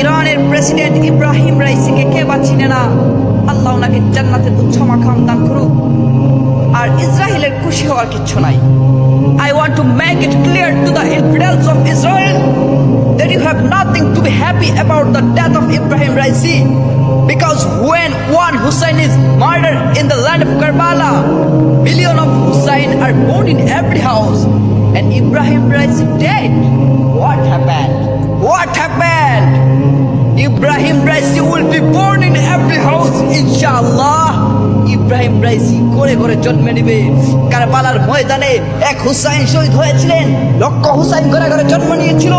ইরানের প্রেসিডেন্ট ইব্রাহিম রাইসিকে কে বা চিনে না আল্লাহ ওনাকে জান্নাতের উচ্চ মাকাম দান করুক আর ইসরায়েলের খুশি হওয়ার কিচ্ছু নাই I want to make it clear to the infidels of Israel that you have nothing to be happy about the death of Ibrahim Raisi. Because when one Hussein is murdered in the land of Karbala, million of Hussein are born in every house, and Ibrahim Raisi dead. করে করে জন্মে নিবে। কারবালার ময়দানে এক হুসাইন শহীদ হয়েছিলেন। লক্ষ হুসাইন করে করে জন্ম নিয়েছিল।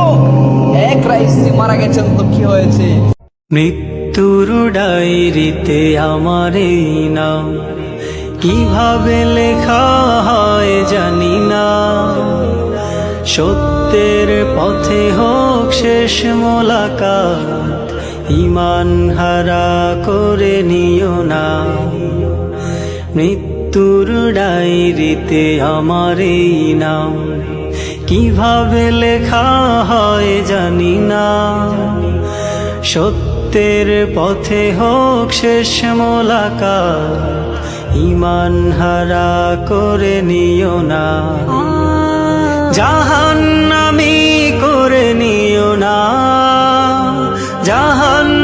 এক রাইসি মারা গেছেন তো কি হয়েছে? মৃত্যুর ডায়েরিতে আমার এই নাম। কীভাবে লেখা হয় জানি না। সত্যের পথে হোক শেষ মোলাকাত, ইমান হারা করে নিও না। মৃত্যুর ডাইরিতে আমার এই নাম। কীভাবে লেখা হয় জানি না। সত্যের পথে হোক শেষ মোলাকা ইমান হারা করে নিও না। জাহান নামি করে নিও না। জাহান